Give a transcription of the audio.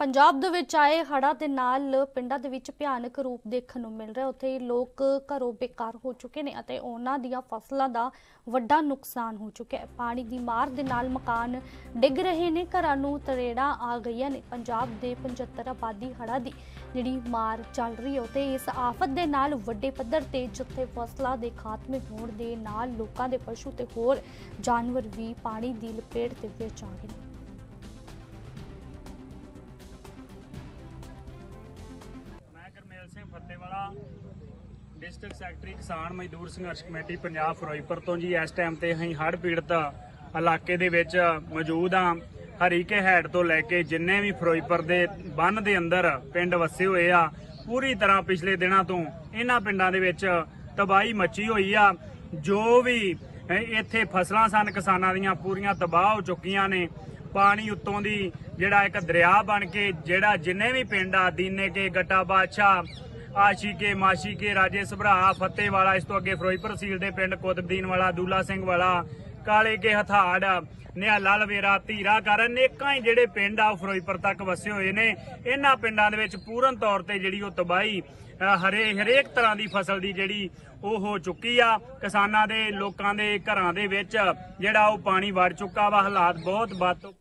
ਪੰਜਾਬ ਦੇ ਵਿੱਚ ਆਏ ਹੜ੍ਹਾਂ ਦੇ ਨਾਲ ਪਿੰਡਾਂ ਦੇ ਵਿੱਚ ਭਿਆਨਕ ਰੂਪ ਦੇਖਣ ਨੂੰ ਮਿਲ ਰਿਹਾ। ਉੱਥੇ ਲੋਕ ਘਰੋਂ ਬੇਕਾਰ ਹੋ ਚੁੱਕੇ ਨੇ ਅਤੇ ਉਹਨਾਂ ਦੀਆਂ ਫਸਲਾਂ ਦਾ ਵੱਡਾ ਨੁਕਸਾਨ ਹੋ ਚੁੱਕਿਆ ਹੈ। ਪਾਣੀ ਦੀ ਮਾਰ ਦੇ ਨਾਲ ਮਕਾਨ ਡਿੱਗ ਰਹੇ ਨੇ। ਘਰਾਂ ਨੂੰ ਤਰੇੜਾਂ ਆ ਗਈਆਂ ਨੇ। ਪੰਜਾਬ ਦੇ 75 ਆਬਾਦੀ ਹੜ੍ਹਾਂ ਦੀ ਜਿਹੜੀ ਮਾਰ ਚੱਲ ਰਹੀ ਹੈ ਤੇ ਇਸ ਆਫਤ ਦੇ ਨਾਲ ਵੱਡੇ ਪੱਧਰ ਤੇ ਜਿੱਥੇ ਫਸਲਾਂ ਦੇ ਖਾਤਮੇ ਹੋਣ ਦੇ ਨਾਲ ਲੋਕਾਂ ਦੇ ਪਸ਼ੂ ਤੇ ਹੋਰ ਜਾਨਵਰ ਵੀ ਪਾਣੀ ਦੀ ਲਪੇਟ ਦੇ ਵਿੱਚ ਆ ਗਏ ਨੇ। ਸਿੰਘ ਫੱਤੇਵਾਲਾ ਡਿਸਟ੍ਰਿਕਟ ਸੈਕਟਰੀ ਕਿਸਾਨ ਮਜ਼ਦੂਰ ਸੰਘਰਸ਼ ਕਮੇਟੀ ਪੰਜਾਬ ਫਿਰੋਜ਼ਪੁਰ ਤੋਂ ਜੀ। ਇਸ ਟਾਈਮ ਤੇ ਅਸੀਂ ਹੜ੍ਹ ਪੀੜਤ ਇਲਾਕੇ ਦੇ ਵਿੱਚ ਮੌਜੂਦ ਹਾਂ। ਹਰੀਕੇ ਹੈਡ ਤੋਂ ਲੈ ਕੇ ਜਿੰਨੇ ਵੀ ਫਿਰੋਜ਼ਪੁਰ ਦੇ ਬੰਨ ਦੇ ਅੰਦਰ ਪਿੰਡ ਵਸੇ ਹੋਏ ਆ, ਪੂਰੀ ਤਰ੍ਹਾਂ ਪਿਛਲੇ ਦਿਨਾਂ ਤੋਂ ਇਹਨਾਂ ਪਿੰਡਾਂ ਦੇ ਵਿੱਚ ਤਬਾਹੀ ਮੱਚੀ ਹੋਈ ਆ। ਜੋ ਵੀ ਇੱਥੇ ਫਸਲਾਂ ਸਨ, ਕਿਸਾਨਾਂ ਦੀਆਂ ਪੂਰੀਆਂ ਤਬਾਹ ਹੋ ਚੁੱਕੀਆਂ ਨੇ। ਪਾਣੀ ਉੱਤੋਂ ਦੀ ਜਿਹੜਾ ਇੱਕ ਦਰਿਆ ਬਣ ਕੇ, ਜਿਹੜਾ ਜਿੰਨੇ ਵੀ ਪਿੰਡ ਆ, ਦੀਨੇ ਕੇ, ਗੱਟਾ ਬਾਦਸ਼ਾਹ, ਆਸ਼ੀ ਕੇ, ਮਾਸ਼ੀ ਕੇ, ਰਾਜੇ ਸਭਰਾ, ਫਤੇਵਾਲਾ, ਇਸ ਤੋਂ ਅੱਗੇ ਫਿਰੋਜ਼ਪੁਰ ਤਹਿਸੀਲ ਦੇ ਪਿੰਡ ਕੁਤਬਦੀਨ ਵਾਲਾ, ਦੂਲਾ ਸਿੰਘ ਵਾਲਾ, ਕਾਲੇ ਕੇ ਹਥਾੜ, ਨਿਹਾਲਾ ਲਵੇਰਾ, ਧੀਰਾ ਕਰਨ ਨੇਕਾਂ ਹੀ ਜਿਹੜੇ ਪਿੰਡ ਆ ਉਹ ਫਿਰੋਜ਼ਪੁਰ ਤੱਕ ਵਸੇ ਹੋਏ ਨੇ। ਇਹਨਾਂ ਪਿੰਡਾਂ ਦੇ ਵਿੱਚ ਪੂਰਨ ਤੌਰ ਤੇ ਜਿਹੜੀ ਉਹ ਤਬਾਹੀ ਹਰੇ, ਹਰੇਕ ਤਰ੍ਹਾਂ ਦੀ ਫਸਲ ਦੀ ਜਿਹੜੀ ਉਹ ਹੋ ਚੁੱਕੀ ਆ। ਕਿਸਾਨਾਂ ਦੇ, ਲੋਕਾਂ ਦੇ ਘਰਾਂ ਦੇ ਵਿੱਚ ਜਿਹੜਾ ਉਹ ਪਾਣੀ ਵੜ ਚੁੱਕਾ ਵਾ, ਹਾਲਾਤ ਬਹੁਤ ਬਦ